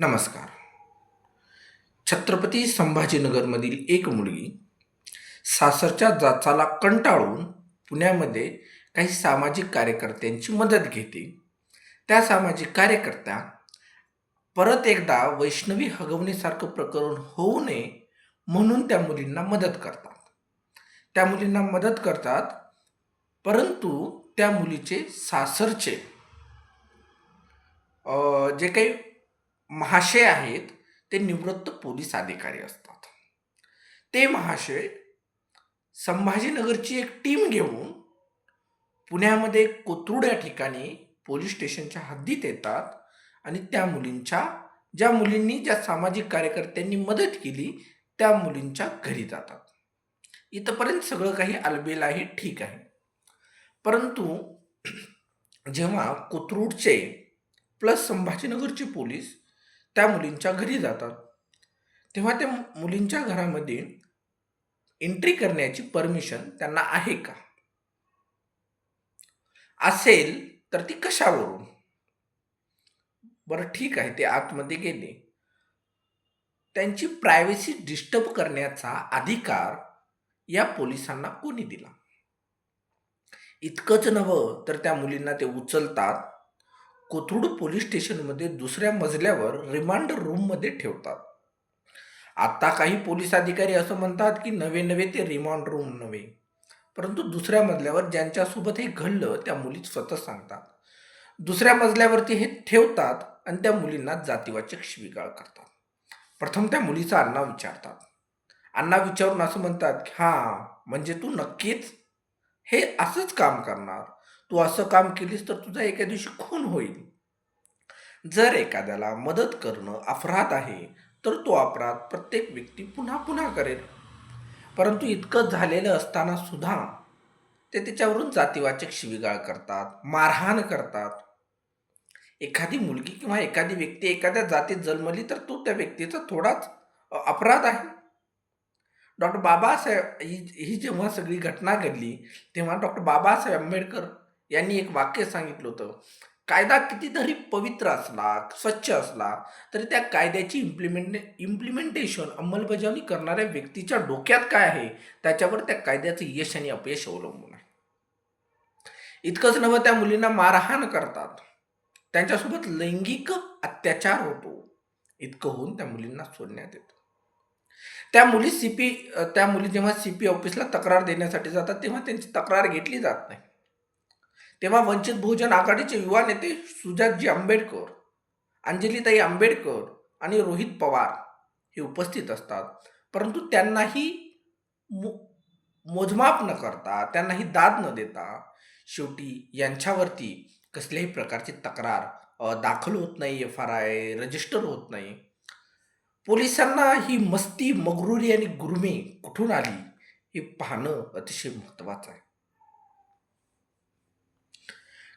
नमस्कार. छत्रपती संभाजीनगरमधील एक मुलगी सासरच्या जाचाला कंटाळून पुण्यामध्ये काही सामाजिक कार्यकर्त्यांची मदत घेते. त्या सामाजिक कार्यकर्त्या परत एकदा वैष्णवी हगवणीसारखं प्रकरण होऊ नये म्हणून त्या मुलींना मदत करतात. त्या मुलींना मदत करतात परंतु त्या मुलीचे सासरचे जे काही महाशय आहेत ते निवृत्त पोलीस अधिकारी असतात. ते महाशय संभाजीनगरची एक टीम घेऊन पुण्यामध्ये कोथरूड या ठिकाणी पोलीस स्टेशनच्या हद्दीत येतात आणि त्या मुलींच्या ज्या मुलींनी ज्या सामाजिक कार्यकर्त्यांनी मदत केली त्या मुलींच्या घरी जातात. इथंपर्यंत सगळं काही अलबेल आहे ठीक आहे. परंतु जेव्हा कोथरूडचे प्लस संभाजीनगरचे पोलीस त्या मुलींच्या घरी जातात. तेव्हा त्या मुलींच्या घरामध्ये एंट्री करण्याची परमिशन त्यांना आहे का? असेल तर ती कशावरून? बरं ठीक आहे ते आतमध्ये गेले. त्यांची प्रायव्हसी डिस्टर्ब करण्याचा अधिकार या पोलिसांना कोणी दिला? इतकंच नवं तर त्या मुलींना ते उचलतात. कोथरूड पोलीस स्टेशनमध्ये दुसऱ्या मजल्यावर रिमांड रूममध्ये ठेवतात. आत्ता काही पोलीस अधिकारी असं म्हणतात की नवे नवे ते रिमांड रूम नव्हे. परंतु दुसऱ्या मजल्यावर ज्यांच्यासोबत हे घडलं त्या मुली स्वतः सांगतात. दुसऱ्या मजल्यावरती हे ठेवतात आणि त्या मुलींना जातीवाचक शिवीगाळ करतात. प्रथम त्या मुलीचा अण्णा विचारतात. अण्णा विचारून असं म्हणतात की हां म्हणजे तू नक्कीच हे असंच काम करणार? तू असं काम केलीस तर तुझा एका दिवशी खून होईल. जर एखाद्याला मदत करणं अपराध आहे तर तो अपराध प्रत्येक व्यक्ती पुन्हा पुन्हा करेल. परंतु इतकं झालेलं असताना सुद्धा ते त्याच्यावरून जातीवाचक शिवीगाळ करतात मारहाण करतात. एखादी मुलगी किंवा एखादी व्यक्ती एखाद्या जातीत जन्मली तर तो त्या व्यक्तीचा थोडाच अपराध आहे. डॉक्टर बाबासाहेब ही ही जेव्हा सगळी घटना घडली तेव्हा डॉक्टर बाबासाहेब आंबेडकर यांनी एक वाक्य सांगितलं होतं कायदा कितीतरी पवित्र असला स्वच्छ असला तरी त्या कायद्याची इम्प्लिमेंट इम्प्लिमेंटेशन अंमलबजावणी करणाऱ्या व्यक्तीच्या डोक्यात काय आहे? त्याच्यावर त्या कायद्याचं यश आणि अपयश अवलंबून आहे. इतकंच नवं त्या मुलींना मारहाण करतात. त्यांच्यासोबत लैंगिक अत्याचार होतो. इतकं होऊन त्या मुलींना सोडण्यात येतं. त्या मुली सीपी त्या मुली जेव्हा सीपी ऑफिसला तक्रार देण्यासाठी जातात तेव्हा त्यांची तक्रार घेतली जात नाही. तेव्हा वंचित बहुजन आघाडीचे युवा नेते सुजातजी आंबेडकर अंजलीताई आंबेडकर आणि रोहित पवार हे उपस्थित असतात. परंतु त्यांनाही मो मोजमाप न करता त्यांनाही दाद न देता शेवटी यांच्यावरती कसल्याही प्रकारची तक्रार दाखल होत नाही एफ आर आय रजिस्टर होत नाही. पोलिसांना ही मस्ती मगरुरी आणि गुरुमे कुठून आली हे पाहणं अतिशय महत्त्वाचं आहे.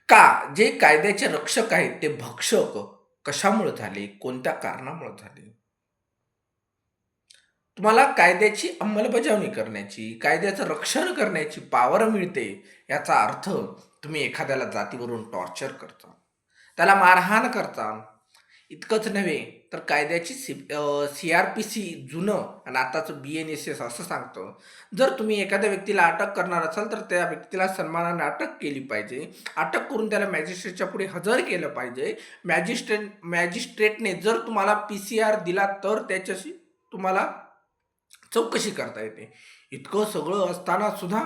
का? जे कायद्याचे रक्षक आहेत ते भक्षक कशामुळे झाले? कोणत्या कारणामुळे झाले? तुम्हाला कायद्याची अंमलबजावणी करण्याची कायद्याचं रक्षण करण्याची पावर मिळते याचा अर्थ तुम्ही एखाद्याला जातीवरून टॉर्चर करता. त्याला मारहाण करता. इतकंच नव्हे तर कायद्याची C C R P C जुनं आणि आताचं बी एन एस एस असं सांगतं. जर तुम्ही एखाद्या व्यक्तीला अटक करणार असाल तर त्या व्यक्तीला सन्मानाने अटक केली पाहिजे. अटक करून त्याला मॅजिस्ट्रेटच्या पुढे हजर केलं पाहिजे. मॅजिस्ट्रेट मॅजिस्ट्रेटने जर तुम्हाला पी सी आर दिला तर त्याच्याशी तुम्हाला चौकशी करता येते. इतकं सगळं असताना सुद्धा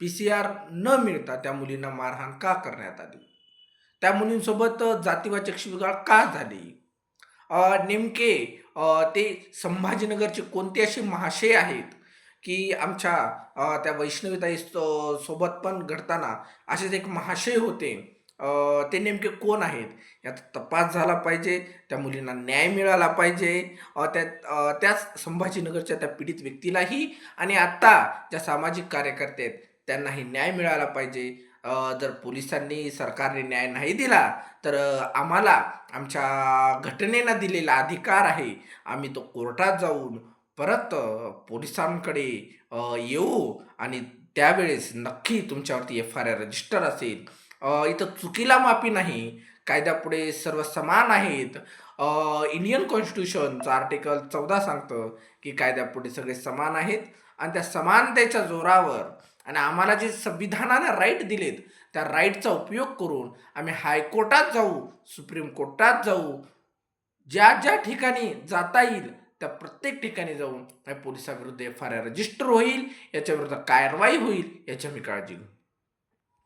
पी सी आर न मिळता त्या मुलींना मारहाण का करण्यात आली? त्या मुलींसोबत जातीवाचक शिवीगाळ का झाली? नेमके ते संभाजीनगरचे कोणते असे महाशय आहेत की आमच्या त्या वैष्णवीताई सोबत पण घडताना असेच एक महाशय होते? ते नेमके कोण आहेत? याचा तपास झाला पाहिजे त्या मुलींना न्याय मिळाला पाहिजे त्या त्याच संभाजीनगरच्या त्या पीडित व्यक्तीलाही आणि आत्ता ज्या सामाजिक कार्यकर्ते आहेत त्यांनाही न्याय मिळाला पाहिजे. जर पोलिसांनी सरकारने न्याय नाही दिला तर आम्हाला आमच्या घटनेनं दिलेला अधिकार आहे. आम्ही तो कोर्टात जाऊन परत पोलिसांकडे येऊ आणि त्यावेळेस नक्की तुमच्यावरती एफ आय आर रजिस्टर असेल. इथं चुकीला माफी नाही. कायद्यापुढे सर्व समान आहेत. इंडियन कॉन्स्टिट्यूशनचं आर्टिकल चौदा सांगतं की कायद्यापुढे सगळे समान आहेत आणि त्या समानतेच्या जोरावर आणि आम्हाला जे संविधानानं राईट दिलेत त्या राईटचा उपयोग करून आम्ही हायकोर्टात जाऊ सुप्रीम कोर्टात जाऊ ज्या ज्या ठिकाणी जाता येईल त्या प्रत्येक ठिकाणी जाऊन त्या पोलिसाविरुद्ध एफ आय रजिस्टर होईल याच्या विरुद्ध कारवाई होईल याची आम्ही काळजी घेऊ.